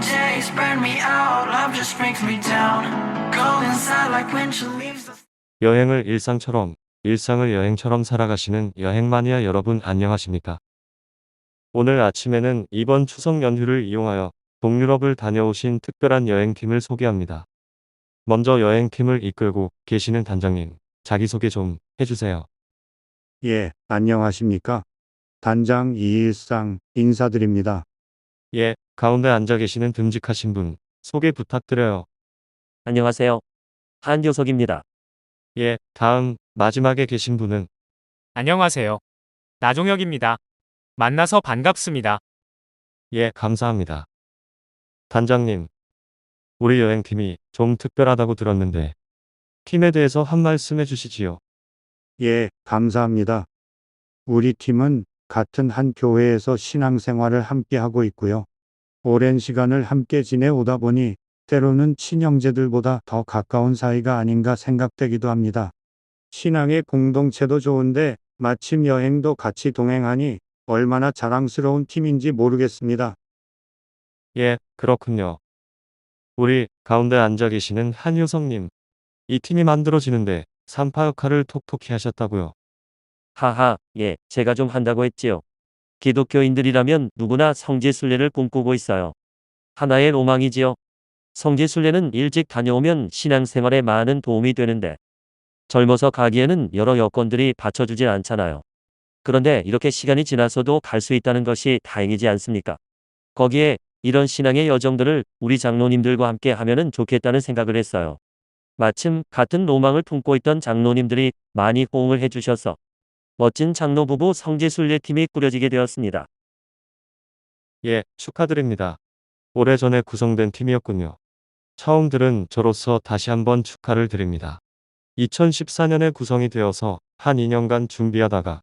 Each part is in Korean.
days burn me out, love just brings me down. Go inside like when she leaves the 여행을 일상처럼, 일상을 여행처럼 살아가시는 여행 마니아 여러분 안녕하십니까? 오늘 아침에는 이번 추석 연휴를 이용하여 동유럽을 다녀오신 특별한 여행팀을 소개합니다. 먼저 여행팀을 이끌고 계시는 단장님, 자기소개 좀 해주세요. 예, 안녕하십니까? 단장 이일상 인사드립니다. 예, 가운데 앉아 계시는 듬직하신 분, 소개 부탁드려요. 안녕하세요. 한효석입니다. 예, 다음, 마지막에 계신 분은, 안녕하세요. 나종혁입니다. 만나서 반갑습니다. 예, 감사합니다. 단장님, 우리 여행팀이 좀 특별하다고 들었는데, 팀에 대해서 한 말씀 해주시지요. 예, 감사합니다. 우리 팀은 같은 한 교회에서 신앙생활을 함께 하고 있고요. 오랜 시간을 함께 지내오다 보니 때로는 친형제들보다 더 가까운 사이가 아닌가 생각되기도 합니다. 신앙의 공동체도 좋은데 마침 여행도 같이 동행하니 얼마나 자랑스러운 팀인지 모르겠습니다. 예, 그렇군요. 우리 가운데 앉아 계시는 한효성님, 이 팀이 만들어지는데 산파 역할을 톡톡히 하셨다고요. 하하, 예, 제가 좀 한다고 했지요. 기독교인들이라면 누구나 성지순례를 꿈꾸고 있어요. 하나의 로망이지요. 성지순례는 일찍 다녀오면 신앙생활에 많은 도움이 되는데 젊어서 가기에는 여러 여건들이 받쳐주질 않잖아요. 그런데 이렇게 시간이 지나서도 갈 수 있다는 것이 다행이지 않습니까? 거기에 이런 신앙의 여정들을 우리 장로님들과 함께 하면은 좋겠다는 생각을 했어요. 마침 같은 로망을 품고 있던 장로님들이 많이 호응을 해주셔서 멋진 장로 부부 성지순례팀이 꾸려지게 되었습니다. 예, 축하드립니다. 오래전에 구성된 팀이었군요. 처음 들은 저로서 다시 한번 축하를 드립니다. 2014년에 구성이 되어서 한 2년간 준비하다가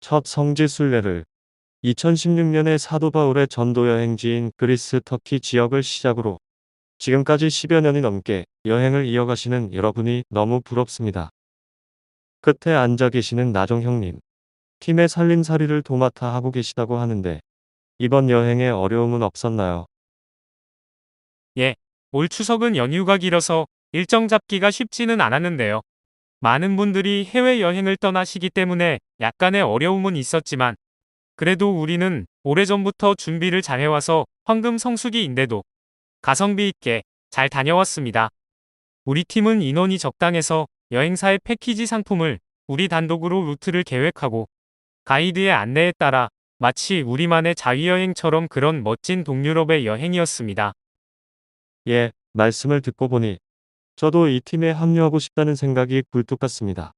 첫 성지 순례를 2016년에 사도 바울의 전도 여행지인 그리스 터키 지역을 시작으로 지금까지 10여 년이 넘게 여행을 이어가시는 여러분이 너무 부럽습니다. 끝에 앉아 계시는 나정형님. 팀의 살림살이를 도맡아 하고 계시다고 하는데 이번 여행에 어려움은 없었나요? 올 추석은 연휴가 길어서 일정 잡기가 쉽지는 않았는데요. 많은 분들이 해외여행을 떠나시기 때문에 약간의 어려움은 있었지만 그래도 우리는 오래전부터 준비를 잘해와서 황금 성수기인데도 가성비 있게 잘 다녀왔습니다. 우리 팀은 인원이 적당해서 여행사의 패키지 상품을 우리 단독으로 루트를 계획하고 가이드의 안내에 따라 마치 우리만의 자유여행처럼 그런 멋진 동유럽의 여행이었습니다. 예, 말씀을 듣고 보니 저도 이 팀에 합류하고 싶다는 생각이 굴뚝 같습니다.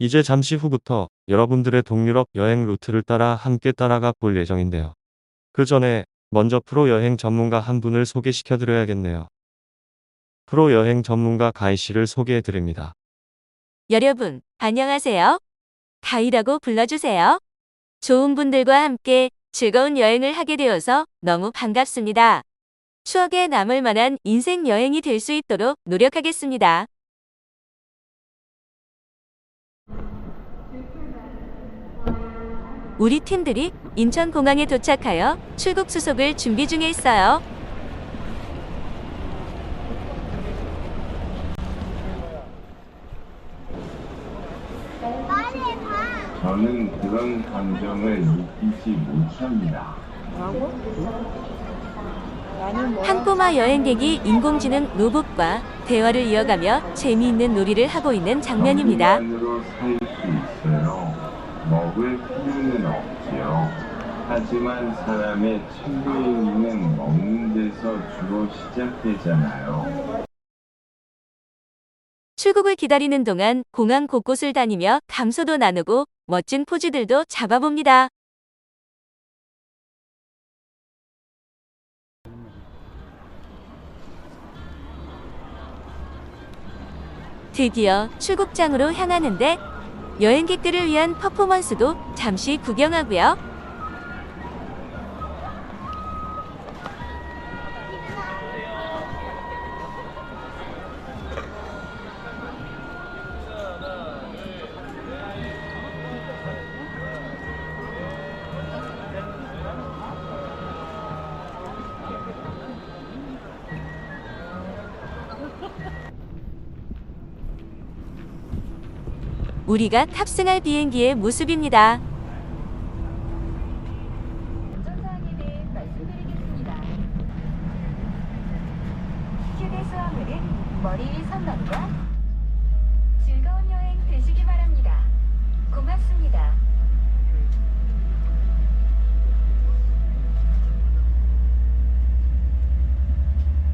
이제 잠시 후부터 여러분들의 동유럽 여행 루트를 따라 함께 따라가 볼 예정인데요. 그 전에 먼저 프로 여행 전문가 한 분을 소개시켜 드려야겠네요. 프로 여행 전문가 가희 씨를 소개해 드립니다. 여러분, 안녕하세요. 가이라고 불러주세요. 좋은 분들과 함께 즐거운 여행을 하게 되어서 너무 반갑습니다. 추억에 남을 만한 인생 여행이 될 수 있도록 노력하겠습니다. 우리 팀들이 인천공항에 도착하여 출국 수속을 준비 중에 있어요. 저는 그런 감정을 느끼지 못합니다. 한 꼬마 여행객이 인공지능 로봇과 대화를 이어가며 재미있는 놀이를 하고 있는 장면입니다. 정신만으로 살 수 있어요. 먹을 필요는 없지요. 하지만 사람의 참여행위는 먹는 데서 주로 시작되잖아요. 출국을 기다리는 동안 공항 곳곳을 다니며 감소도 나누고 멋진 포즈들도 잡아봅니다. 드디어 출국장으로 향하는데 여행객들을 위한 퍼포먼스도 잠시 구경하고요. 우리가 탑승할 비행기의 모습입니다.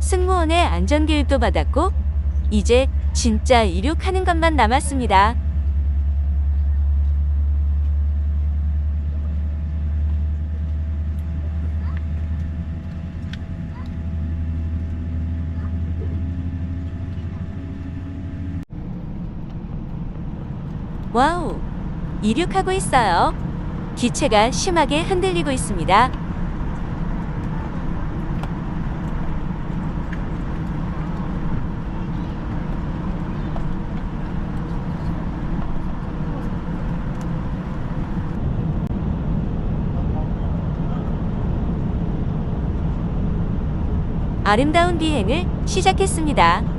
승무원의 안전교육도 받았고, 이제 진짜 이륙하는 것만 남았습니다. 와우! 이륙하고 있어요. 기체가 심하게 흔들리고 있습니다. 아름다운 비행을 시작했습니다.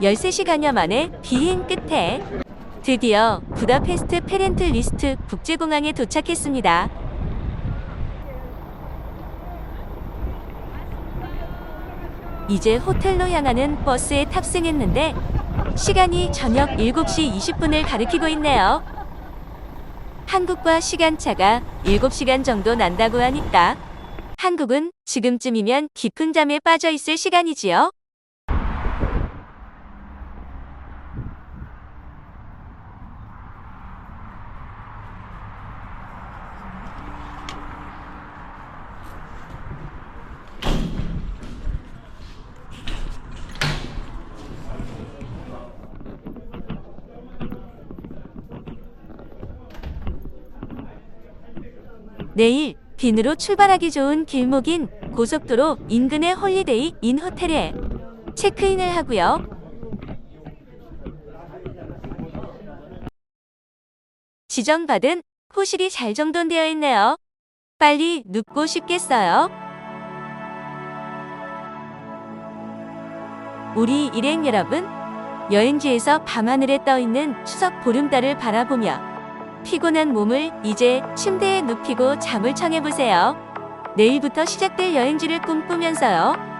열세 시간여 만에 비행 끝에 드디어 부다페스트 페렌트 리스트 국제공항에 도착했습니다. 이제 호텔로 향하는 버스에 탑승했는데 시간이 저녁 7시 20분을 가리키고 있네요. 한국과 시간차가 7시간 정도 난다고 하니까 한국은 지금쯤이면 깊은 잠에 빠져 있을 시간이지요. 내일 빈으로 출발하기 좋은 길목인 고속도로 인근의 홀리데이 인 호텔에 체크인을 하고요. 지정받은 호실이 잘 정돈되어 있네요. 빨리 눕고 싶겠어요. 우리 일행 여러분, 여행지에서 밤하늘에 떠 있는 추석 보름달을 바라보며 피곤한 몸을 이제 침대에 눕히고 잠을 청해보세요. 내일부터 시작될 여행지를 꿈꾸면서요.